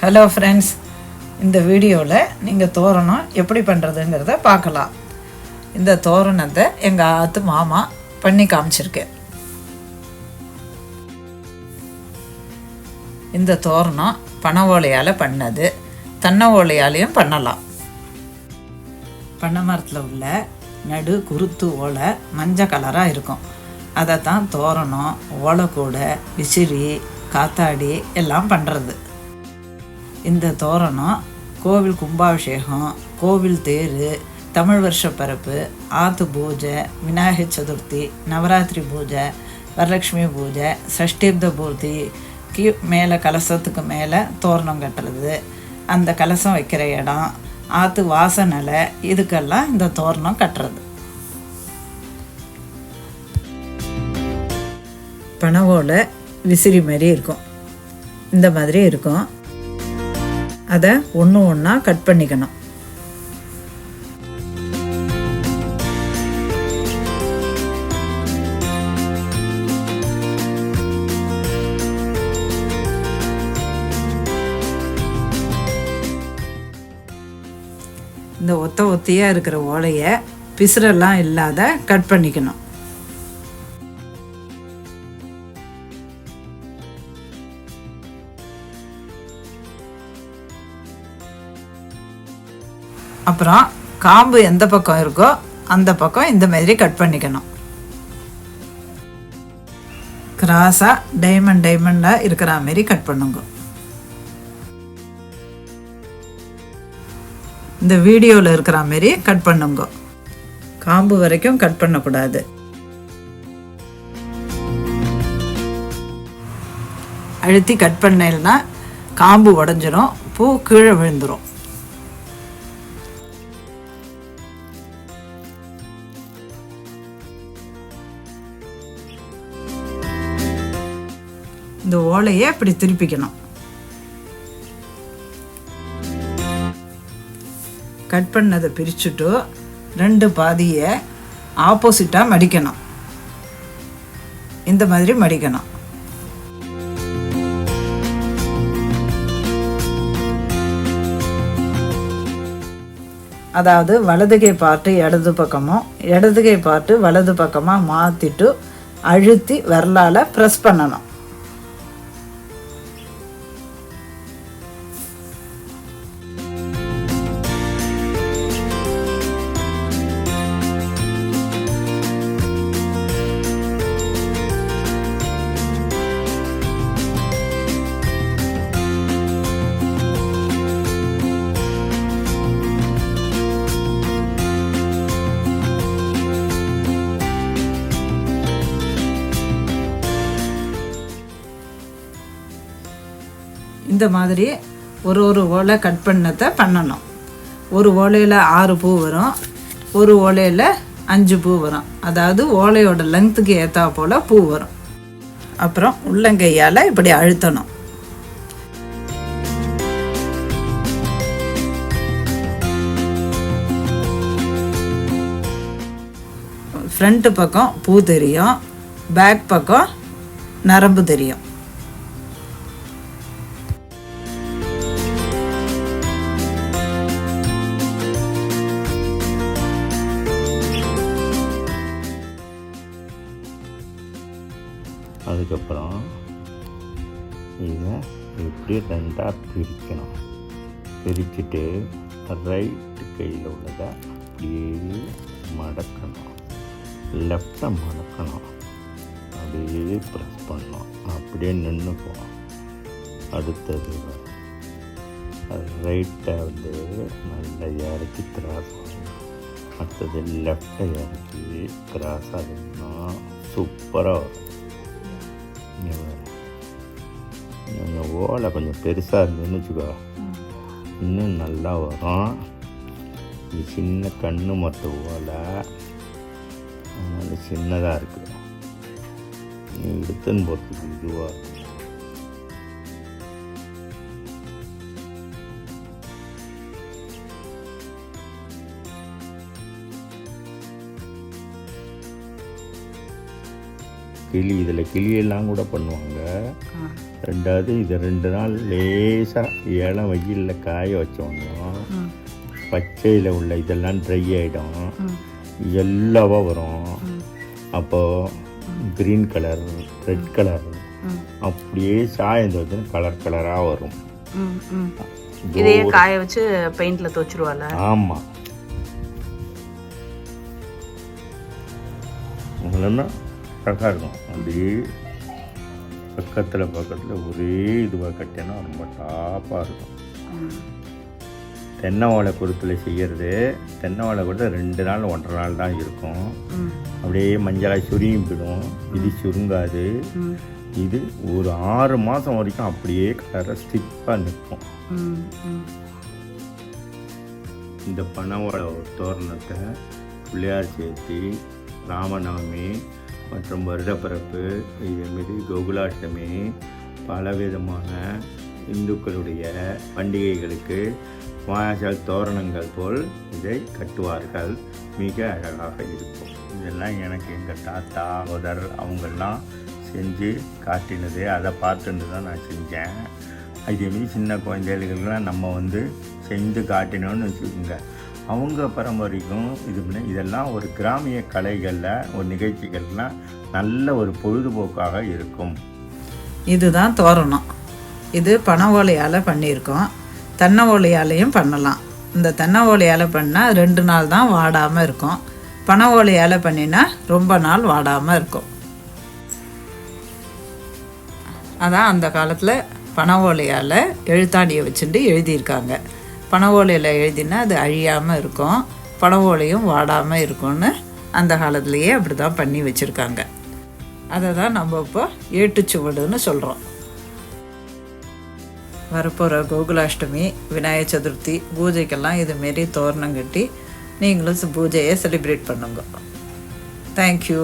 Hello friends இந்த வீடியோவில் நீங்கள் தோரணம் எப்படி பண்ணுறதுங்கிறத பார்க்கலாம். இந்த தோரணத்தை எங்கள் ஆத்து மாமா பண்ணி காமிச்சிருக்கேன் இந்த தோரணம் பனை ஓலையால் பண்ணது. தென்னை ஓலையாலையும் பண்ணலாம். பண்ணை மரத்தில் உள்ள நடு குருத்து ஓலை மஞ்சள் கலராக இருக்கும். அதை தான் தோரணம் ஓலைக்கூடை விசிறி காத்தாடி எல்லாம் பண்ணுறது இந்த தோரணம் கோவில் கும்பாபிஷேகம் கோவில் தேர் தமிழ் வருஷ பரப்பு ஆத்து பூஜை விநாயகர் சதுர்த்தி நவராத்திரி பூஜை வரலட்சுமி பூஜை சஷ்டிப்த பூர்த்திக்கு மேலே கலசத்துக்கு மேலே தோரணம் கட்டுறது. அந்த கலசம் வைக்கிற இடம் ஆற்று வாசனலை இதுக்கெல்லாம் இந்த தோரணம் கட்டுறது. பனவோல விசிறி மாதிரி இருக்கும். இந்த மாதிரி இருக்கும். அதை ஒன்று ஒன்றா கட் பண்ணிக்கணும். இந்த ஒத்த ஒத்தையாக இருக்கிற ஓலையை பிசுரெல்லாம் இல்லாத கட் பண்ணிக்கணும். அப்புறம் காம்பு எந்த பக்கம் இருக்கோ அந்த பக்கம் இந்த மாதிரி கட் பண்ணிக்கணும். கிராஸாக டைமண்ட் டைமண்டாக இருக்கிற மாதிரி கட் பண்ணுங்க. இந்த வீடியோவில் இருக்கிற மாதிரி கட் பண்ணுங்க. காம்பு வரைக்கும் கட் பண்ணக்கூடாது. அழுத்தி கட் பண்ணலைன்னா காம்பு உடஞ்சிரும் பூ கீழே விழுந்துடும் இந்த ஓலையை இப்படி திருப்பிக்கணும். கட் பண்ணதை பிரிச்சுட்டு ரெண்டு பாதியை ஆப்போசிட்டாக மடிக்கணும். இந்த மாதிரி மடிக்கணும். அதாவது வலதுகை பார்ட்டு இடது பக்கமும் இடதுகை பார்ட்டு வலது பக்கமாக மாற்றிட்டு அழுத்தி விரலால் ப்ரெஸ் பண்ணணும். இந்த மாதிரி ஒரு ஒரு ஓலை கட் பண்ணதை பண்ணணும். ஒரு ஓலையில் ஆறு பூ வரும். ஒரு ஓலையில் அஞ்சு பூ வரும். அதாவது ஓலையோட லெங்க்த்துக்கு ஏற்றா போல் பூ வரும். அப்புறம் உள்ளங்கையால் இப்படி அழுத்தணும். ஃப்ரண்ட்டு பக்கம் பூ தெரியும். பேக் பக்கம் நரம்பு தெரியும். அதுக்கப்புறம் இதை இப்படி ரெண்டாக பிரிக்கணும். பிரிச்சுட்டு ரைட்டு கையில் உள்ளதை அப்படியே மடக்கணும். லெஃப்டை மடக்கணும். அப்படியே ப்ரெஸ் பண்ணணும். அப்படியே நின்றுக்கும் அடுத்தது ரைட்டை வந்து நல்லா இறக்கி கிராஸ் பண்ணணும். அடுத்தது லெஃப்டை இறக்கி கிராஸ் ஆகுதுன்னா சூப்பராக வரும். இந்த ஓலை கொஞ்சம் பெருசாக இருந்ததுன்னு வச்சுக்கோ. இன்னும் நல்லா வரும். இது சின்ன கண்ணு மொத்த ஓலை. அதனால சின்னதாக இருக்குது நீ எடுத்துன்னு போகிறதுக்கு இதுவாக இருக்கும் கிளி இதில் கிளியெல்லாம் கூட பண்ணுவாங்க. ரெண்டாவது இது ரெண்டு நாள் லேசாக இளம் வெயிலில் காய வச்சோம்னா பச்சையில் உள்ள இதெல்லாம் ட்ரை ஆகிடும் எல்லாவா வரும். அப்போது க்ரீன் கலர் ரெட் கலர் அப்படியே சாயந்தரம் வந்து கலர் கலராக வரும். இதையே காய வச்சு பெயிண்ட்ல துவச்சிருவாள் ஆமாம் உங்களா அழகாக இருக்கும். அப்படியே பக்கத்தில் பக்கத்தில் ஒரே இதுவாக கட்டினா ரொம்ப டாப்பாக இருக்கும். தென்னை ஓலை குருத்தில் செய்கிறது தென்னை ஓலை கூட ரெண்டு நாள் ஒன்றரை நாள் தான் இருக்கும். அப்படியே மஞ்சளாக சுருங்கி போயிடும் இது சுருங்காது. இது ஒரு ஆறு மாதம் வரைக்கும் அப்படியே கலரை ஸ்டிப்பாக நிற்கும். இந்த பனவோட தோரணத்தை பிள்ளையார் சேர்த்தி ராமநவமி மற்றும் வருடப்பிறப்பு இதேமாரி கோகுலாஷ்டமி பலவிதமான இந்துக்களுடைய பண்டிகைகளுக்கு வாசல் தோரணங்கள் போல் இதை கட்டுவார்கள். மிக அழகாக இருக்கும். இதெல்லாம் எனக்கு எங்கள் தாத்தா உதர் அவங்கெல்லாம் செஞ்சு காட்டினது. அதை பார்த்துட்டு தான் நான் செஞ்சேன். அதேமாரி சின்ன குழந்தைகளுக்கெல்லாம் நம்ம வந்து செஞ்சு காட்டினோன்னு வச்சுக்கோங்க. அவங்க பரம்பரைக்கும் இது பண்ணி இதெல்லாம் ஒரு கிராமிய கலைகளில் ஒரு நிகழ்ச்சிகள்லாம் நல்ல ஒரு பொழுதுபோக்காக இருக்கும். இதுதான் தோரணம். இது பனை ஓலையால் பண்ணியிருக்கோம். தென்னை ஓலையாலையும் பண்ணலாம். இந்த தென்னை ஓலையால் பண்ணால் ரெண்டு நாள் தான் வாடாமல் இருக்கும். பனை ஓலையால் பண்ணினா ரொம்ப நாள் வாடாமல் இருக்கும். அதான் அந்த காலத்தில் பனை ஓலையால் எழுத்தாணியை வச்சுட்டு எழுதியிருக்காங்க. பனை ஓலையில் எழுதினா அது அழியாமல் இருக்கும். பனை ஓலையும் வாடாமல் இருக்கும்னு அந்த காலத்துலேயே அப்படி தான் பண்ணி வச்சுருக்காங்க. அதை தான் நம்ம இப்போ ஏட்டுச்சுவடுன்னு சொல்கிறோம் வரப்போகிற கோகுலாஷ்டமி விநாயகர் சதுர்த்தி பூஜைக்கெல்லாம் இதுமாரி தோரணம் கட்டி நீங்களும் பூஜையை செலிப்ரேட் பண்ணுங்க. தேங்க்யூ